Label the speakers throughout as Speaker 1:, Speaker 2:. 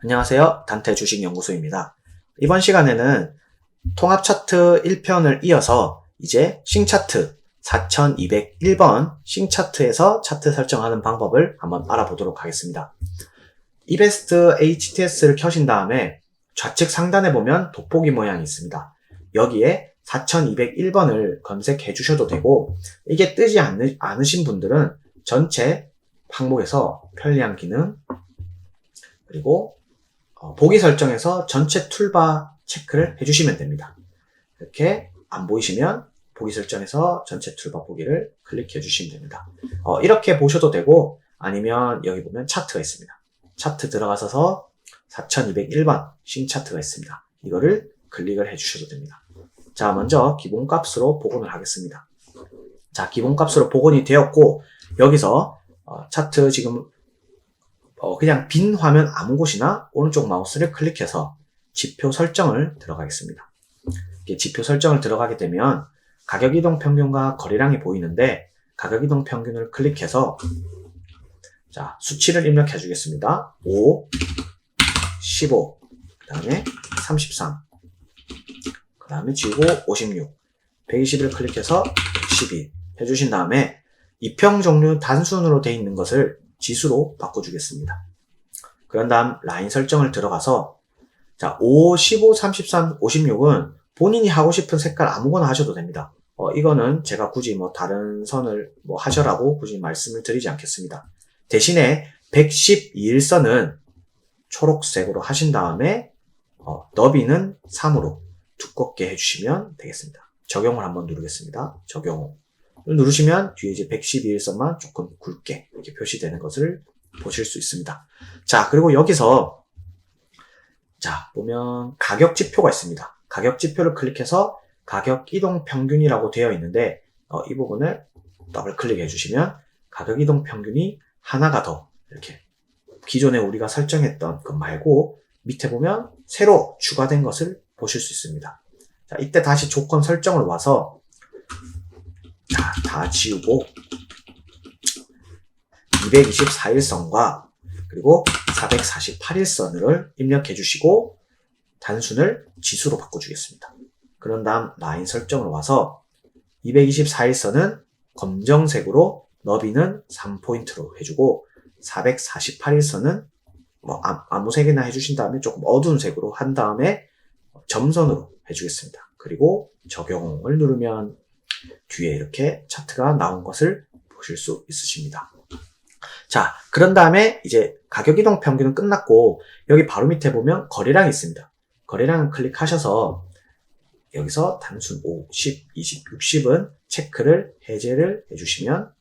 Speaker 1: 안녕하세요. 단태 주식연구소입니다. 이번 시간에는 통합 차트 1편을 이어서 이제 싱차트 4201번 싱차트에서 차트 설정하는 방법을 한번 알아보도록 하겠습니다. 이베스트 HTS를 켜신 다음에 좌측 상단에 보면 돋보기 모양이 있습니다. 여기에 4201번을 검색해 주셔도 되고 이게 뜨지 않으, 않으신 분들은 전체 항목에서 편리한 기능 그리고 어, 보기 설정에서 전체 툴바 체크를 해주시면 됩니다. 이렇게 안 보이시면 보기 설정에서 전체 툴바 보기를 클릭해 주시면 됩니다. 어, 이렇게 보셔도 되고 아니면 여기 보면 차트가 있습니다. 차트 들어가셔서 4201번 싱차트가 있습니다. 이거를 클릭을 해 주셔도 됩니다. 자, 먼저 기본값으로 복원을 하겠습니다. 자, 기본값으로 복원이 되었고 여기서 어, 차트 지금 어, 그냥 빈 화면 아무 곳이나 오른쪽 마우스를 클릭해서 지표 설정을 들어가겠습니다. 지표 설정을 들어가게 되면 가격 이동 평균과 거래량이 보이는데 가격 이동 평균을 클릭해서 자 수치를 입력해 주겠습니다. 5, 15, 그 다음에 33, 그 다음에 지우고 56, 120을 클릭해서 12 해주신 다음에 이평 종류 단순으로 되어 있는 것을 지수로 바꿔주겠습니다. 그런 다음 라인 설정을 들어가서 자 5, 15, 33, 56은 본인이 하고 싶은 색깔 아무거나 하셔도 됩니다. 어, 이거는 제가 굳이 뭐 다른 선을 뭐 하셔라고 굳이 말씀을 드리지 않겠습니다. 대신에 112일선은 초록색으로 하신 다음에 어, 너비는 3으로 두껍게 해주시면 되겠습니다. 적용을 한번 누르겠습니다. 적용. 누르시면 뒤에 이제 112일선만 조금 굵게 이렇게 표시되는 것을 보실 수 있습니다. 자, 그리고 여기서 자, 보면 가격 지표가 있습니다. 가격 지표를 클릭해서 가격 이동 평균이라고 되어 있는데 어, 이 부분을 더블 클릭해 주시면 가격 이동 평균이 하나가 더 이렇게 기존에 우리가 설정했던 것 말고 밑에 보면 새로 추가된 것을 보실 수 있습니다. 자, 이때 다시 조건 설정을 와서 자, 다 지우고 224일선과 그리고 448일선을 입력해 주시고 단순을 지수로 바꿔주겠습니다. 그런 다음 라인 설정을 와서 224일선은 검정색으로 너비는 3포인트로 해주고 448일선은 뭐 아무 색이나 해주신 다음에 조금 어두운 색으로 한 다음에 점선으로 해주겠습니다. 그리고 적용을 누르면 뒤에 이렇게 차트가 나온 것을 보실 수 있으십니다. 자, 그런 다음에 이제 가격 이동 평균은 끝났고 여기 바로 밑에 보면 거래량이 있습니다. 거래량 클릭하셔서 여기서 단순 5, 10, 20, 60은 체크를 해제를 해주시면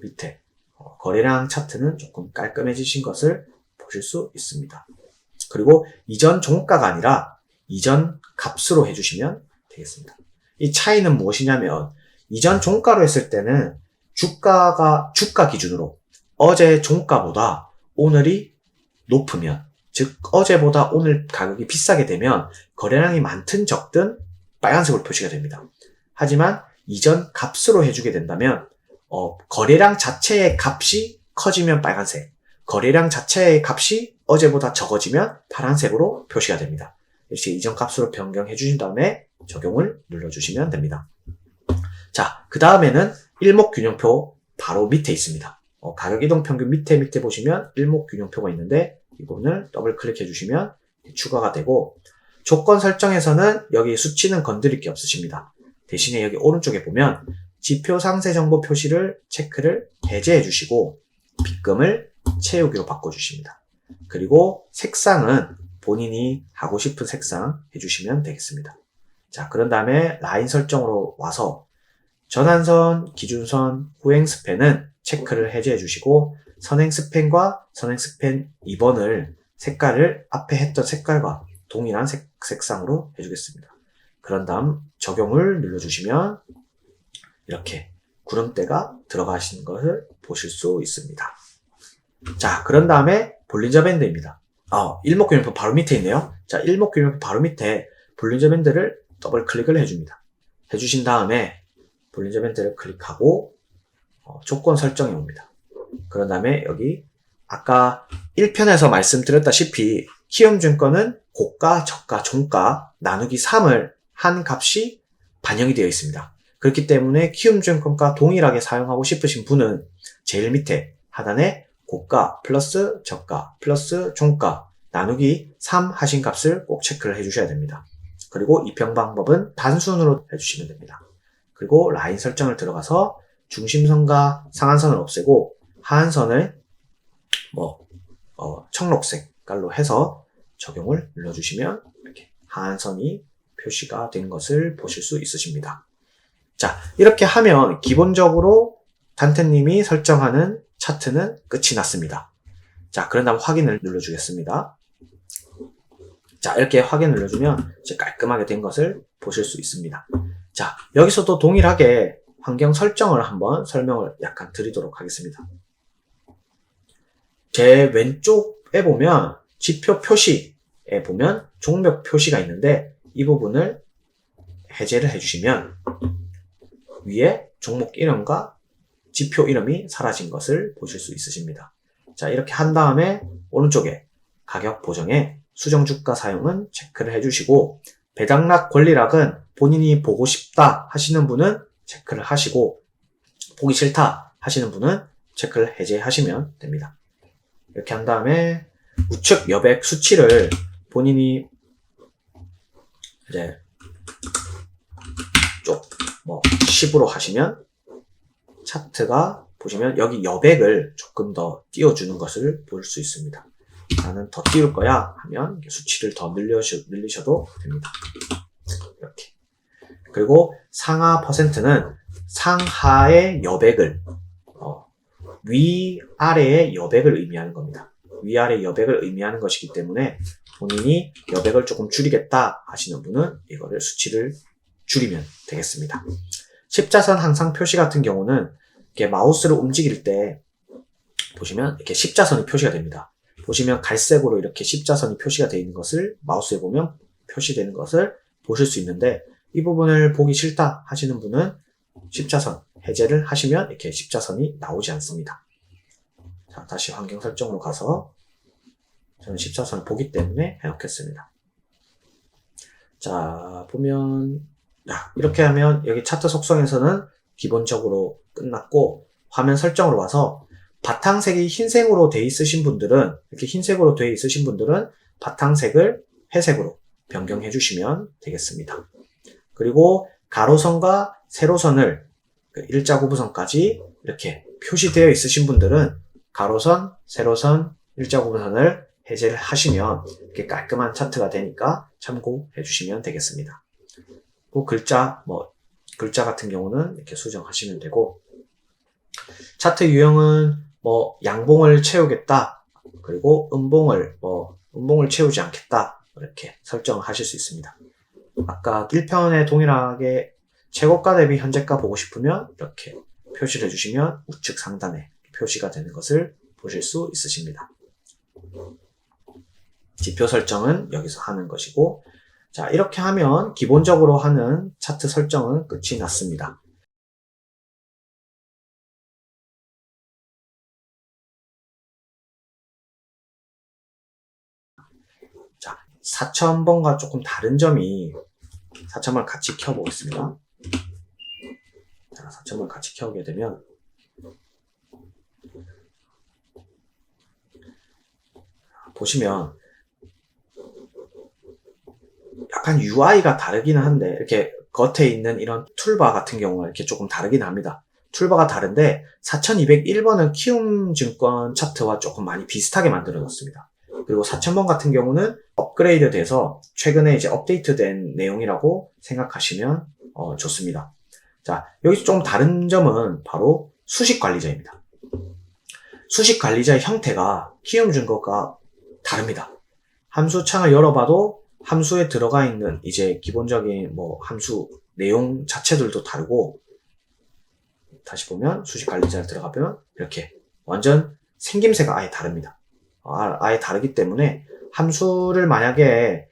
Speaker 1: 밑에 어, 거래량 차트는 조금 깔끔해지신 것을 보실 수 있습니다. 그리고 이전 종가가 아니라 이전 값으로 해주시면 되겠습니다. 이 차이는 무엇이냐면 이전 종가로 했을 때는 주가가 주가 기준으로 어제 종가보다 오늘이 높으면 즉 어제보다 오늘 가격이 비싸게 되면 거래량이 많든 적든 빨간색으로 표시가 됩니다. 하지만 이전 값으로 해주게 된다면 어, 거래량 자체의 값이 커지면 빨간색, 거래량 자체의 값이 어제보다 적어지면 파란색으로 표시가 됩니다. 이렇게 이전 값으로 변경해 주신 다음에 적용을 눌러주시면 됩니다. 자, 그 다음에는 일목균형표 바로 밑에 있습니다. 어, 가격 이동 평균 밑에 밑에 보시면 일목균형표가 있는데 이 부분을 더블 클릭해 주시면 추가가 되고 조건 설정에서는 여기 수치는 건드릴 게 없으십니다. 대신에 여기 오른쪽에 보면 지표 상세 정보 표시를 체크를 해제해 주시고 빗금을 채우기로 바꿔 주십니다. 그리고 색상은 본인이 하고 싶은 색상 해주시면 되겠습니다. 자, 그런 다음에 라인 설정으로 와서 전환선, 기준선, 후행 스팬은 체크를 해제해 주시고 선행 스팬과 선행 스팬 2번을 색깔을 앞에 했던 색깔과 동일한 색, 색상으로 해주겠습니다. 그런 다음 적용을 눌러주시면 이렇게 구름대가 들어가시는 것을 보실 수 있습니다. 자, 그런 다음에 볼린저 밴드입니다. 어, 일목균형표 바로 밑에 있네요. 자, 일목균형표 바로 밑에 볼린저 밴드를 더블 클릭을 해줍니다. 해주신 다음에 볼린저 밴드를 클릭하고 어, 조건 설정이 옵니다. 그런 다음에 여기 아까 1편에서 말씀드렸다시피 키움증권은 고가, 저가, 종가 나누기 3을 한 값이 반영이 되어 있습니다. 그렇기 때문에 키움증권과 동일하게 사용하고 싶으신 분은 제일 밑에 하단에 고가 플러스 저가 플러스 종가 나누기 3 하신 값을 꼭 체크를 해주셔야 됩니다. 그리고 입형 방법은 단순으로 해주시면 됩니다. 그리고 라인 설정을 들어가서 중심선과 상한선을 없애고 하한선을 뭐 어, 청록색 깔로 해서 적용을 눌러주시면 이렇게 하한선이 표시가 된 것을 보실 수 있으십니다. 자, 이렇게 하면 기본적으로 단테님이 설정하는 차트는 끝이 났습니다. 자, 그런 다음 확인을 눌러주겠습니다. 자, 이렇게 확인 눌러주면 이제 깔끔하게 된 것을 보실 수 있습니다. 자, 여기서도 동일하게 환경 설정을 한번 설명을 약간 드리도록 하겠습니다. 제 왼쪽에 보면 지표 표시에 보면 종목 표시가 있는데 이 부분을 해제를 해주시면 위에 종목 이름과 지표 이름이 사라진 것을 보실 수 있으십니다. 자, 이렇게 한 다음에 오른쪽에 가격 보정에 수정 주가 사용은 체크를 해주시고 배당락 권리락은 본인이 보고 싶다 하시는 분은 체크를 하시고 보기 싫다 하시는 분은 체크를 해제하시면 됩니다. 이렇게 한 다음에 우측 여백 수치를 본인이 이제 쪽뭐 10으로 하시면 차트가 보시면 여기 여백을 조금 더 띄워주는 것을 볼 수 있습니다. 나는 더 띄울 거야 하면 수치를 더 늘려셔, 늘리셔도 됩니다. 이렇게. 그리고 상하 퍼센트는 상하의 여백을 어, 위아래의 여백을 의미하는 겁니다. 위아래 여백을 의미하는 것이기 때문에 본인이 여백을 조금 줄이겠다 하시는 분은 이거를 수치를 줄이면 되겠습니다. 십자선 항상 표시 같은 경우는 이렇게 마우스를 움직일 때 보시면 이렇게 십자선이 표시가 됩니다. 보시면 갈색으로 이렇게 십자선이 표시가 되어 있는 것을 마우스에 보면 표시되는 것을 보실 수 있는데 이 부분을 보기 싫다 하시는 분은 십자선 해제를 하시면 이렇게 십자선이 나오지 않습니다. 자, 다시 환경 설정으로 가서 저는 십자선을 보기 때문에 해놓겠습니다. 자, 보면 자, 이렇게 하면 여기 차트 속성에서는 기본적으로 끝났고 화면 설정으로 와서 바탕색이 흰색으로 돼 있으신 분들은 이렇게 흰색으로 돼 있으신 분들은 바탕색을 회색으로 변경해 주시면 되겠습니다. 그리고 가로선과 세로선을 그 일자 구부선까지 이렇게 표시되어 있으신 분들은 가로선, 세로선, 일자 구부선을 해제를 하시면 이렇게 깔끔한 차트가 되니까 참고해 주시면 되겠습니다. 그 글자, 뭐, 글자 같은 경우는 이렇게 수정하시면 되고, 차트 유형은 뭐, 양봉을 채우겠다. 그리고 음봉을, 뭐, 음봉을 채우지 않겠다. 이렇게 설정을 하실 수 있습니다. 아까 1편에 동일하게 최고가 대비 현재가 보고 싶으면 이렇게 표시를 해주시면 우측 상단에 표시가 되는 것을 보실 수 있으십니다. 지표 설정은 여기서 하는 것이고 자 이렇게 하면 기본적으로 하는 차트 설정은 끝이 났습니다. 자 4000번과 조금 다른 점이 4000번 같이 켜보겠습니다. 자 4000번 같이 켜게 되면 보시면 약간 UI가 다르기는 한데 이렇게 겉에 있는 이런 툴바 같은 경우는 이렇게 조금 다르긴 합니다. 툴바가 다른데 4201번은 키움 증권 차트와 조금 많이 비슷하게 만들어 놨습니다. 그리고 4000번 같은 경우는 업그레이드 돼서 최근에 이제 업데이트된 내용이라고 생각하시면 어, 좋습니다. 자, 여기서 좀 다른 점은 바로 수식 관리자입니다. 수식 관리자의 형태가 키움증권과 다릅니다. 함수 창을 열어봐도 함수에 들어가 있는 이제 기본적인 뭐 함수 내용 자체들도 다르고 다시 보면 수식 관리자를 들어가면 이렇게 완전 생김새가 아예 다릅니다. 아, 아예 다르기 때문에 함수를 만약에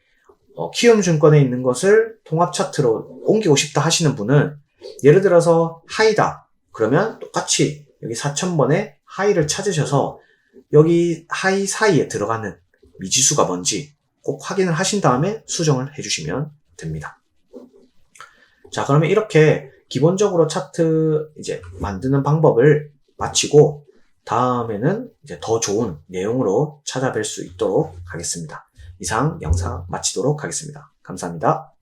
Speaker 1: 어, 키움증권에 있는 것을 통합 차트로 옮기고 싶다 하시는 분은 예를 들어서 하이다 그러면 똑같이 여기 4000번에 하이를 찾으셔서 여기 하이 사이에 들어가는 미지수가 뭔지 꼭 확인을 하신 다음에 수정을 해주시면 됩니다. 자, 그러면 이렇게 기본적으로 차트 이제 만드는 방법을 마치고 다음에는 이제 더 좋은 내용으로 찾아뵐 수 있도록 하겠습니다. 이상 영상 마치도록 하겠습니다. 감사합니다.